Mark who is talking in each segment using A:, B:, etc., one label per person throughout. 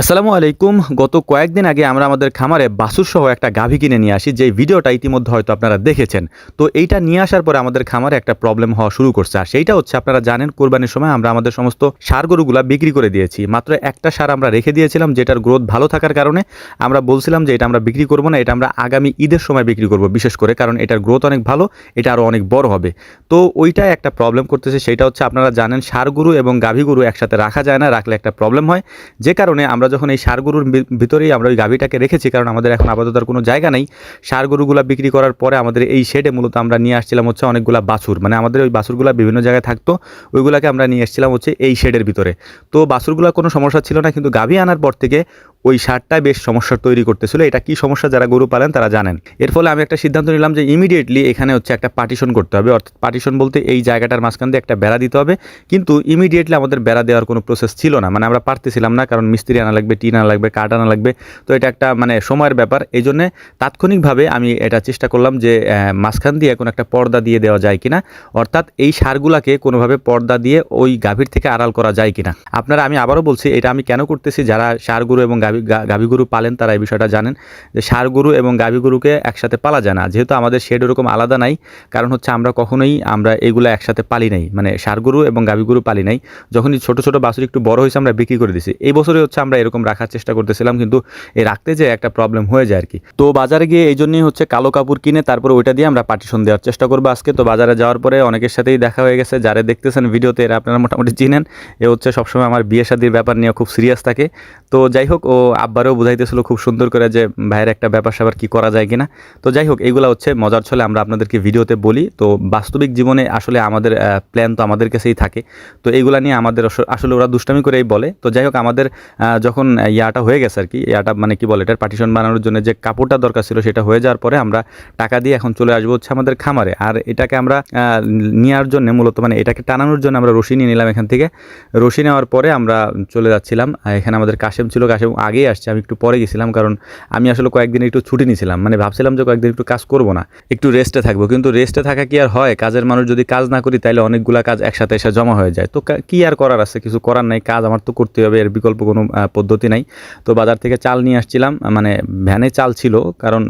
A: আসসালামু আলাইকুম। গত কয়েকদিন আগে আমরা আমাদের খামারে বাসুর সহ একটা গাভী কিনে নিয়ে আসি যে ভিডিওটা ইতিমধ্যে হয়তো আপনারা দেখেছেন। তো এইটা নিয়ে আসার পরে আমাদের খামারে একটা প্রবলেম হওয়া শুরু করছে। আর সেইটা হচ্ছে, আপনারা জানেন, কোরবানির সময় আমরা আমাদের সমস্ত সার গরুগুলা বিক্রি করে দিয়েছি। মাত্র একটা সার আমরা রেখে দিয়েছিলাম, যেটার গ্রোথ ভালো থাকার কারণে আমরা বলছিলাম যে এটা আমরা বিক্রি করব না, এটা আমরা আগামী ঈদের সময় বিক্রি করব বিশেষ করে, কারণ এটার গ্রোথ অনেক ভালো, এটা আরও অনেক বড় হবে। তো ওইটাই একটা প্রবলেম করতেছে সেটা হচ্ছে, আপনারা জানেন, সার গরু এবং গাভী গরু একসাথে রাখা যায় না, রাখলে একটা প্রবলেম হয়। যে কারণে আমরা যখন এই সার গরুর ভিতরেই আমরা ওই গাভীটাকে রেখেছি, কারণ আমাদের এখন আপাতত কোনো জায়গা নেই সার গরুগুলা বিক্রি করার পরে আমাদের এই শেডে মূলত আমরা নিয়ে আসছিলাম হচ্ছে অনেকগুলা বাছুর। মানে আমাদের ওই বাছুরগুলা বিভিন্ন জায়গায় থাকতো, ওইগুলাকে আমরা নিয়ে এসেছিলাম হচ্ছে এই শেডের ভিতরে। তো বাছুরগুলা কোনো সমস্যা ছিল না, কিন্তু গাভী আনার পর থেকে ওই সারটায় বেশ সমস্যা তৈরি করতেছিল। এটা কি সমস্যা যারা গরু পালেন তারা জানেন। এর ফলে আমি একটা সিদ্ধান্ত নিলাম যে ইমিডিয়েটলি এখানে হচ্ছে একটা পার্টিশন করতে হবে। অর্থাৎ পার্টিশন বলতে এই জায়গাটার মাঝখান দিয়ে একটা বেড়া দিতে হবে। কিন্তু ইমিডিয়েটলি আমাদের বেড়া দেওয়ার কোনো প্রসেস ছিল না। মানে আমরা পারতেছিলাম না, কারণ মিস্ত্রি আনা লাগবে, টিন আনা লাগবে, কাঠ আনা লাগবে। তো এটা একটা মানে সময়ের ব্যাপার। এই জন্যে তাৎক্ষণিকভাবে আমি এটা চেষ্টা করলাম যে মাঝখান দিয়ে কোনো একটা পর্দা দিয়ে দেওয়া যায় কিনা। অর্থাৎ এই সারগুলাকে কোনোভাবে পর্দা দিয়ে ওই গাভীর থেকে আড়াল করা যায় কিনা। আপনারা, আমি আবারও বলছি, এটা আমি কেন করতেছি? যারা সার গরু এবং গাভী গাভী গরু পালেন তারা এই বিষয়টা জানেন যে সার গরু এবং গাভী গরুকে একসাথে পালা যায় না। যেহেতু আমাদের শেড ওরকম আলাদা নাই, কারণ হচ্ছে আমরা কখনোই আমরা এগুলো একসাথে পালি নাই মানে সার গরু এবং গাভী গরু পালি নাই। যখনই ছোট ছোট বাছুর একটু বড় হয়েছে আমরা বিক্রি করে দিছি। এই বছরে হচ্ছে আমরা এরকম রাখার চেষ্টা করতেছিলাম, কিন্তু এই রাখতে যে একটা প্রবলেম হয়ে যায় আর কি তো বাজারে গিয়ে এই জন্যই হচ্ছে কালো কাপড় কিনে তারপরে ওইটা দিয়ে আমরা পার্টিশন দেওয়ার চেষ্টা করব আজকে। তো বাজারে যাওয়ার পরে অনেকের সাথেই দেখা হয়ে গেছে, যারা দেখতেছেন ভিডিওতে এরা আপনারা মোটামুটি চিনেন। এ হচ্ছে সবসময় আমার বিয়ে শাদির ব্যাপার নিয়ে খুব সিরিয়াস থাকে। তো যাই হোক, ও আব্বারও বুঝাইতেছিল খুব সুন্দর করে যে ভাইয়ের একটা ব্যাপার স্যাপার কি করা যায় কিনা? তো যাই হোক এইগুলো হচ্ছে মজার ছলে আমরা আপনাদেরকে ভিডিওতে বলি। তো বাস্তবিক জীবনে আসলে আমাদের প্ল্যান তো আমাদের কাছেই থাকে। তো এইগুলা নিয়ে আমাদের আসলে ওরা দুষ্টামি করেই বলে। তো যাই হোক, আমাদের যখন ইয়াটা হয়ে গেছে আর কি, ইয়াটা মানে কি বলে, এটার পার্টিশন বানানোর জন্য যে কাপড়টা দরকার ছিল সেটা হয়ে যাওয়ার পরে আমরা টাকা দিয়ে এখন চলে আসব হচ্ছে আমাদের খামারে। আর এটাকে আমরা নেওয়ার জন্য মূলত মানে এটাকে টানানোর জন্য আমরা রশি নিয়ে নিলাম এখান থেকে। রশি নেওয়ার পরে আমরা চলে যাচ্ছিলাম। এখানে আমাদের কাশেম ছিল, কাশেম আগেই আসছে, আমি একটু পরে গেছিলাম কারণ আমি আসলে কয়েকদিন একটু ছুটি নিয়েছিলাম। মানে ভাবছিলাম যে কয়েকদিন একটু কাজ করব না, একটু রেস্টে থাকব। কিন্তু রেস্টে থাকা কি আর হয়? কাজের মানুষ যদি কাজ না করি তাহলে অনেকগুলা কাজ একসাথে এসে জমা হয়ে যায়। তো কি আর করার আছে? কিছু করার নাই, কাজ আমার তো করতে হবে, এর বিকল্প কোনো পদ্ধতি নাই। তো বাজার থেকে চাল নিয়ে আসছিলাম মানে ভ্যানে চাল ছিল, কারণ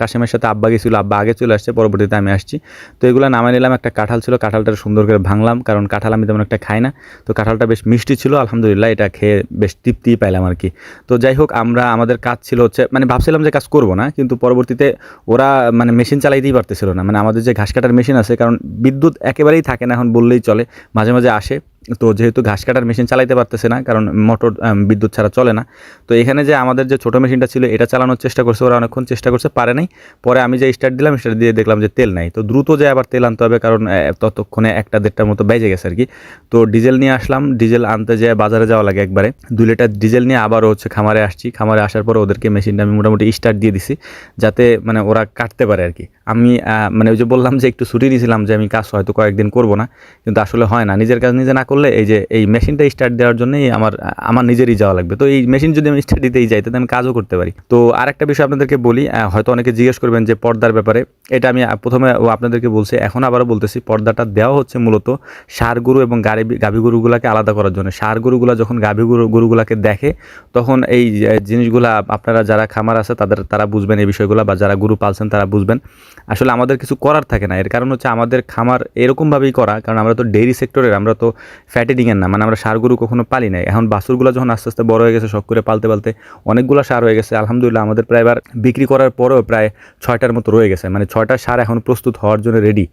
A: কাশেমের সাথে আব্বা গেছিল, আব্বা আগে চলে আসছে, পরবর্তীতে আমি আসছি। তো এগুলো নামাই নিলাম, একটা কাঁঠাল ছিল, কাঁঠালটা সুন্দর করে ভাঙলাম, কারণ কাঁঠাল আমি তেমন একটা খাই না। তো কাঁঠালটা বেশ মিষ্টি ছিল, আলহামদুলিল্লাহ, এটা খেয়ে বেশ তৃপ্তি পাইলাম আর কি তো যাই হোক, আমরা, আমাদের কাজ ছিল হচ্ছে মানে ভাবছিলাম যে কাজ করব না, কিন্তু পরবর্তীতে ওরা মানে মেশিন চালাইতেই পারতেছিল না। মানে আমাদের যে ঘাস কাটার মেশিন আছে, কারণ বিদ্যুৎ একেবারেই থাকে না, এখন বললেই চলে, মাঝে মাঝে আসে। তো যেহেতু ঘাস কাটার মেশিন চালাইতে পারতেছে না, কারণ মোটর বিদ্যুৎ ছাড়া চলে না, তো এখানে যে আমাদের যে ছোটো মেশিনটা ছিল, এটা চালানোর চেষ্টা করছে, ওরা অনেকক্ষণ চেষ্টা করছে, পারে নাই। পরে আমি যে স্টার্ট দিলাম স্টার্ট দিয়ে দেখলাম যে তেল নাই। তো দ্রুত যে আবার তেল আনতে হবে, কারণ ততক্ষণে একটা দেড়টার মতো বেজে গেছে আর কি। তো ডিজেল নিয়ে আসলাম, ডিজেল আনতে যেয়ে বাজারে যাওয়া লাগে একবারে। দুই লিটার ডিজেল নিয়ে আবারও হচ্ছে খামারে আসছি, খামারে আসার পর ওদেরকে মেশিনটা আমি মোটামুটি স্টার্ট দিয়ে দিছি, যাতে মানে ওরা কাটতে পারে আর কি। আমি মানে ওই যে বললাম যে একটু ছুটি দিয়েছিলাম যে আমি কাজ হয়তো কয়েকদিন করব না, কিন্তু আসলে হয় না। নিজের কাজ নিজে না করলে এই যে, এই মেশিনটা স্টার্ট দেওয়ার জন্যই আমার আমার নিজেরই যাওয়া লাগবে। তো এই মেশিন যদি আমি স্টার্ট দিতেই যাই, তাহলে আমি কাজও করতে পারি। তো আরেকটা বিষয় আপনাদেরকে বলি হয়তো অনেকে জিজ্ঞেস করবেন যে পর্দার ব্যাপারে। এটা আমি প্রথমে আপনাদেরকে বলছি, এখন আবারও বলতেছি, পর্দাটা দেওয়া হচ্ছে মূলত সার গরু এবং গাড়ি, গাভী গরুগুলাকে আলাদা করার জন্য। সার গরুগুলা যখন গাভী গরু, গরুগুলাকে দেখে, তখন এই জিনিসগুলা আপনারা যারা খামার আছে, তাদের, তারা বুঝবেন এই বিষয়গুলো, বা যারা গরু পালছেন, তারা বুঝবেন। আসলে আমাদের কিছু করার থাকে না। এর কারণ হচ্ছে আমাদের খামার এরকমভাবেই করা, কারণ আমরা তো ডেইরি সেক্টরের আমরা তো ফ্যাটেডিংয়ের না মানে আমরা সার গরু কখনো পালি নাই। এখন বাছুরগুলো যখন আস্তে আস্তে বড় হয়ে গেছে, শখ করে পালতে পালতে অনেকগুলো সার হয়ে গেছে। আলহামদুলিল্লাহ, আমাদের প্রায় এবার বিক্রি করার পরেও প্রায় ছয়টার মতো রয়ে গেছে। মানে ছয়টা সার এখন প্রস্তুত হওয়ার জন্য রেডি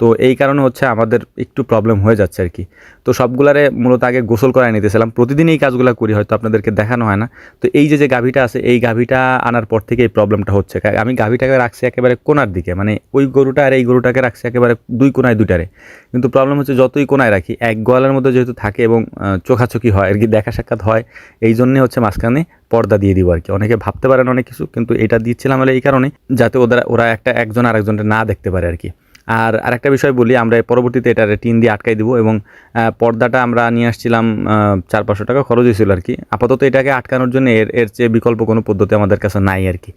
A: তো এই কারণে হচ্ছে আমাদের একটু প্রবলেম হয়ে যাচ্ছে আর কি। তো সবগুলারে মূলত আগে গোসল করায় নিতেছিলাম। প্রতিদিন এই কাজগুলো করি, হয়তো আপনাদেরকে দেখানো হয় না। তো এই যে যে গাভীটা আছে, এই গাভীটা আনার পর থেকে এই প্রবলেমটা হচ্ছে। আমি গাভীটাকে রাখছি একেবারে কোনার দিকে মানে ওই গরুটা আর এই গরুটাকে রাখছি একেবারে দুই কোনায় দুইটারে। কিন্তু প্রবলেম হচ্ছে যতই কোনায় রাখি, এক গোয়ালের মধ্যে যেহেতু থাকে এবং চোখাচোখি হয়, আর কি দেখা সাক্ষাৎ হয়, এই জন্যে হচ্ছে মাঝখানে পর্দা দিয়ে দিব আর কি। অনেকে ভাবতে পারেন অনেক কিছু, কিন্তু এটা দিচ্ছিলাম হলে এই কারণে, যাতে ওদের, ওরা একটা একজন আরেকজনকে না দেখতে পারে আর কি। আর আরেকটা বিষয় বলি, আমরা পরবর্তীতে এটা টিন দিয়ে আটকাই দিব এবং পর্দাটা আমরা নিয়ে আসছিলাম চার পাঁচশো টাকা খরচ হয়েছিল আর কি। আপাতত এটাকে আটকানোর জন্য এর এর চেয়ে বিকল্প কোনো পদ্ধতি আমাদের কাছে নাই আর কি।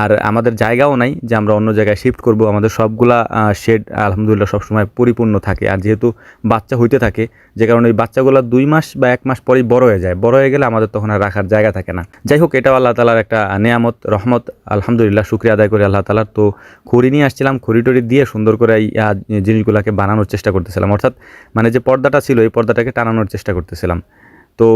A: আর আমাদের জায়গাও নাই যে আমরা অন্য জায়গায় শিফট করব, আমাদের সবগুলা শেড আলহামদুলিল্লাহ সবসময় পরিপূর্ণ থাকে। আর যেহেতু বাচ্চা হইতে থাকে, যে কারণে ওই বাচ্চাগুলো দুই মাস বা এক মাস পরেই বড় হয়ে যায়। বড় হয়ে গেলে আমাদের তখন আর রাখার জায়গা থাকে না। যাই হোক, এটাও আল্লাহ তালার একটা নেয়ামত, রহমত। আলহামদুলিল্লাহ, শুক্রিয়া আদায় করি আল্লাহ তালার তো খড়ি নিয়ে আসছিলাম, খড়ি টড়ি দিয়ে সুন্দর করে এই আহ, জিনিসগুলোকে বানানোর চেষ্টা করতেছিলাম। অর্থাৎ মানে যে পর্দাটা ছিল এই পর্দাটাকে টানানোর চেষ্টা করতেছিলাম। তো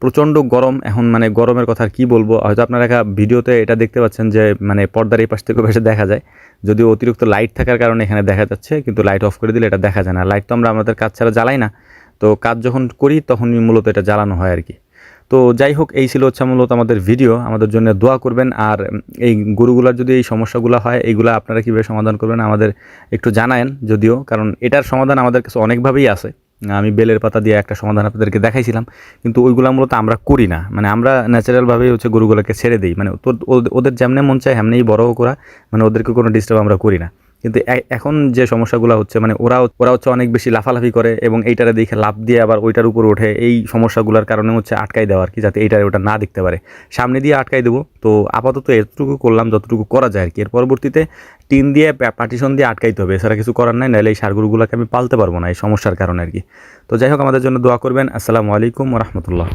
A: প্রচণ্ড গরম। এখন মানে গরমের কথা কি বলব? হয়তো আপনারা একটা ভিডিওতে এটা দেখতে পাচ্ছেন যে মানে পর্দার এই পাশ থেকে বেশি দেখা যায়। যদিও অতিরিক্ত লাইট থাকার কারণে এখানে দেখা যাচ্ছে কিন্তু লাইট অফ করে দিলে এটা দেখা যায় না। লাইট তো আমরা আমাদের কাজ ছাড়া জ্বালাই না। তো কাজ যখন করি তখনই মূলত এটা জ্বালানো হয় আর কি। তো যাই হোক, এই ছিল হচ্ছে মূলত আমাদের ভিডিও আমাদের জন্য দোয়া করবেন। আর এই গরুগুলার যদি এই সমস্যাগুলো হয়, এইগুলো আপনারা কীভাবে সমাধান করবেন আমাদের একটু জানায়েন যদিও, কারণ এটার সমাধান আমাদের কাছে অনেকভাবেই আছে। আমি বেলের পাতা দিয়ে একটা সমাধান আপনাদেরকে দেখাইছিলাম, কিন্তু ওইগুলো মূলত আমরা করি না। মানে আমরা ন্যাচারালভাবেই হচ্ছে গরুগুলোকে ছেড়ে দিই। মানে ওদের- যেমনে মন চায়, হেমনেই বড় করা মানে ওদেরকে কোনো ডিস্টার্ব আমরা করি না। কিন্তু এখন যে সমস্যাগুলো হচ্ছে মানে ওরা ওরা হচ্ছে অনেক বেশি লাফালাফি করে এবং এইটারে দেখে লাভ দিয়ে আবার ওইটার উপর ওঠে। এই সমস্যাগুলোর কারণে হচ্ছে আটকাই দেওয়া আর কি, যাতে এইটারে ওটা না দেখতে পারে। সামনে দিয়ে আটকাই দেবো। তো আপাতত এতটুকু করলাম, যতটুকু করা যায় আর কি। এর পরবর্তীতে টিন দিয়ে পার্টিশন দিয়ে আটকাইতে হবে। এছাড়া কিছু করার নাই, নাহলে এই সারগুলোগুলোকে আমি পালতে পারব না এই সমস্যার কারণে আর কি। তো যাই হোক, আমাদের জন্য দোয়া করবেন। আসসালামু আলাইকুম রহমতুল্লাহ।